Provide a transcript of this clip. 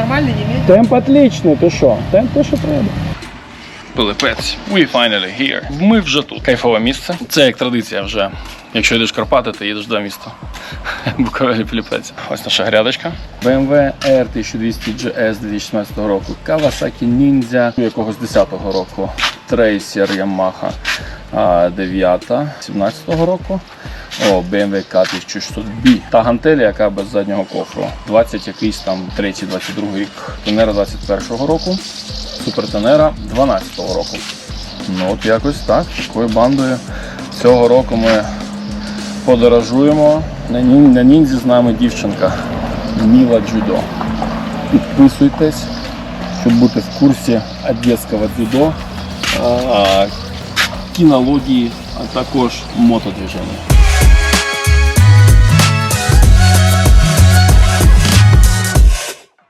нормальний, не? Темп отличний, ти що? Темп те, що треба. Пилипець. We finally here. Ми вже тут. Кайфове місце. Це як традиція вже. Якщо йдеш в Карпати, ти їдеш до міста. Буковелі Пилипець. Ось наша грядочка. BMW R1200 GS 2016 року. Kawasaki Ninja якогось 10-го року. Tracer Yamaha 9 17-го року. О, BMW K1600B. Та гантеля, яка без заднього кофру. 20 якийсь там 3-22 рік. Тонера 21-го року. Супертенера 12-го року. Ну от якось так. Такою бандою цього року ми подорожуємо. На, нін- на ніндзі з нами дівчинка Міла Джудо. Підписуйтесь, щоб бути в курсі одеського дзюдо, кінології, а також мотодвіження.